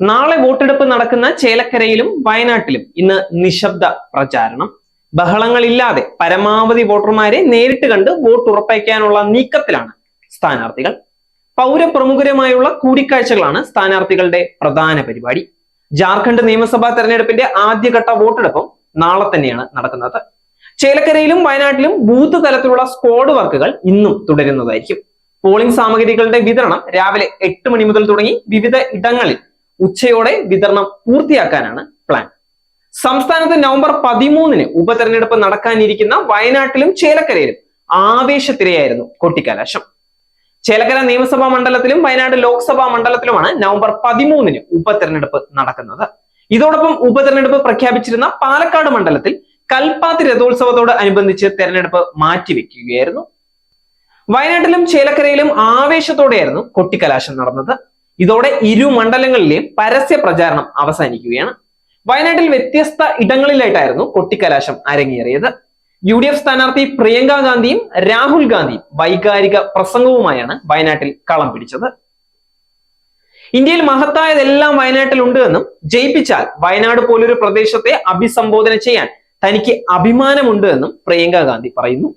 നാളെ വോട്ടെടുപ്പ് നടക്കുന്ന ചേലക്കരയിലും വയനാട്ടിലും ഇന്ന് നിശബ്ദ പ്രചാരണം. ബഹളങ്ങളില്ലാതെ പരമാവധി വോട്ടർമാരെ നേരിട്ട് കണ്ട് വോട്ട് ഉറപ്പിക്കാനുള്ള നീക്കത്തിലാണ് സ്ഥാനാർത്ഥികൾ. പൗരപ്രമുഖരുമായുള്ള കൂടിക്കാഴ്ചകളാണ് സ്ഥാനാർത്ഥികളുടെ പ്രധാന പരിപാടി. ജാർഖണ്ഡ് നിയമസഭാ തെരഞ്ഞെടുപ്പിന്റെ ആദ്യഘട്ട വോട്ടെടുപ്പും നാളെ തന്നെയാണ് നടക്കുന്നത്. ചേലക്കരയിലും വയനാട്ടിലും ബൂത്ത് തലത്തിലുള്ള സ്ക്വാഡ് വർക്കുകൾ ഇന്നും തുടരുന്നതായിരിക്കും. പോളിംഗ് സാമഗ്രികളുടെ വിതരണം രാവിലെ എട്ട് മണി മുതൽ തുടങ്ങി വിവിധ ഇടങ്ങളിൽ ഉച്ചയോടെ വിതരണം പൂർത്തിയാക്കാനാണ് പ്ലാൻ സംസ്ഥാനത്ത് നവംബർ പതിമൂന്നിന് ഉപതെരഞ്ഞെടുപ്പ് നടക്കാനിരിക്കുന്ന വയനാട്ടിലും ചേലക്കരയിലും ആവേശത്തിരയായിരുന്നു കൊട്ടിക്കലാശം. ചേലക്കര നിയമസഭാ മണ്ഡലത്തിലും വയനാട് ലോക്സഭാ മണ്ഡലത്തിലുമാണ് നവംബർ പതിമൂന്നിന് ഉപതെരഞ്ഞെടുപ്പ് നടക്കുന്നത്. ഇതോടൊപ്പം ഉപതെരഞ്ഞെടുപ്പ് പ്രഖ്യാപിച്ചിരുന്ന പാലക്കാട് മണ്ഡലത്തിൽ കൽപ്പാത്തി രഥോത്സവത്തോട് അനുബന്ധിച്ച് തെരഞ്ഞെടുപ്പ് മാറ്റിവെക്കുകയായിരുന്നു. വയനാട്ടിലും ചേലക്കരയിലും ആവേശത്തോടെയായിരുന്നു കൊട്ടിക്കലാശം നടന്നത്. ഇതോടെ ഇരു മണ്ഡലങ്ങളിലെയും പരസ്യ പ്രചാരണം അവസാനിക്കുകയാണ്. വയനാട്ടിൽ വ്യത്യസ്ത ഇടങ്ങളിലായിട്ടായിരുന്നു കൊട്ടിക്കലാശം അരങ്ങേറിയത്. യു ഡി എഫ് സ്ഥാനാർത്ഥി പ്രിയങ്ക ഗാന്ധിയും രാഹുൽ ഗാന്ധിയും വൈകാരിക പ്രസംഗവുമായാണ് വയനാട്ടിൽ കളം പിടിച്ചത്. ഇന്ത്യയിൽ മഹത്തായതെല്ലാം വയനാട്ടിൽ ഉണ്ട് എന്നും ജയിപ്പിച്ചാൽ വയനാട് പോലൊരു പ്രദേശത്തെ അഭിസംബോധന ചെയ്യാൻ തനിക്ക് അഭിമാനമുണ്ട് എന്നും പ്രിയങ്ക ഗാന്ധി പറയുന്നു.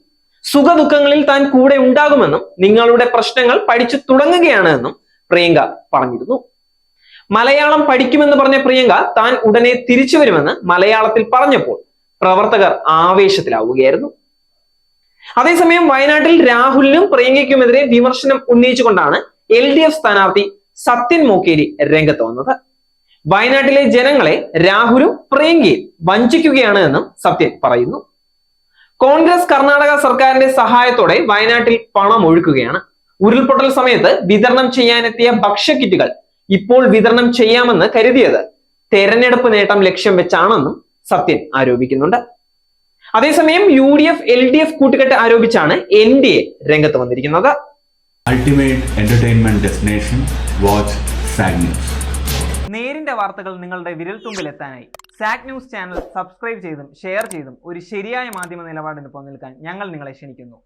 സുഖദുഃഖങ്ങളിൽ താൻ കൂടെ ഉണ്ടാകുമെന്നും നിങ്ങളുടെ പ്രശ്നങ്ങൾ പഠിച്ചു തുടങ്ങുകയാണ് എന്നും പ്രിയങ്ക പറഞ്ഞിരുന്നു. മലയാളം പഠിക്കുമെന്ന് പറഞ്ഞ പ്രിയങ്ക താൻ ഉടനെ തിരിച്ചു വരുമെന്ന് മലയാളത്തിൽ പറഞ്ഞപ്പോൾ പ്രവർത്തകർ ആവേശത്തിലാവുകയായിരുന്നു. അതേസമയം വയനാട്ടിൽ രാഹുലിനും പ്രിയങ്കയ്ക്കുമെതിരെ വിമർശനം ഉന്നയിച്ചുകൊണ്ടാണ് എൽ ഡി എഫ് സ്ഥാനാർത്ഥി സത്യൻ മൂക്കേരി രംഗത്ത് വന്നത്. വയനാട്ടിലെ ജനങ്ങളെ രാഹുലും പ്രിയങ്കയും വഞ്ചിക്കുകയാണ് എന്നും സത്യൻ പറയുന്നു. കോൺഗ്രസ് കർണാടക സർക്കാരിന്റെ സഹായത്തോടെ വയനാട്ടിൽ പണം ഒഴുക്കുകയാണ്. ഉരുൾപൊട്ടൽ സമയത്ത് വിതരണം ചെയ്യാനെത്തിയ ഭക്ഷ്യക്കിറ്റുകൾ ഇപ്പോൾ വിതരണം ചെയ്യാമെന്ന് കരുതിയത് തെരഞ്ഞെടുപ്പ് നേട്ടം ലക്ഷ്യം വെച്ചാണെന്നും സത്യൻ ആരോപിക്കുന്നുണ്ട്. അതേസമയം U D F L D F കൂട്ടുകെട്ട് ആരോപിച്ചാണ് എൻ ഡി എ രംഗത്ത് വന്നിരിക്കുന്നത്. Ultimate entertainment destination watch sag news. നേരിന്റെ വാർത്തകൾ നിങ്ങളുടെ വിരൽത്തുമ്പിൽ എത്താനായി സാക് ന്യൂസ് ചാനൽ സബ്സ്ക്രൈബ് ചെയ്തും ഷെയർ ചെയ്തും ഒരു ശരിയായ മാധ്യമ നിലപാടിനൊപ്പം നിൽക്കാൻ ഞങ്ങൾ നിങ്ങളെ ക്ഷണിക്കുന്നു.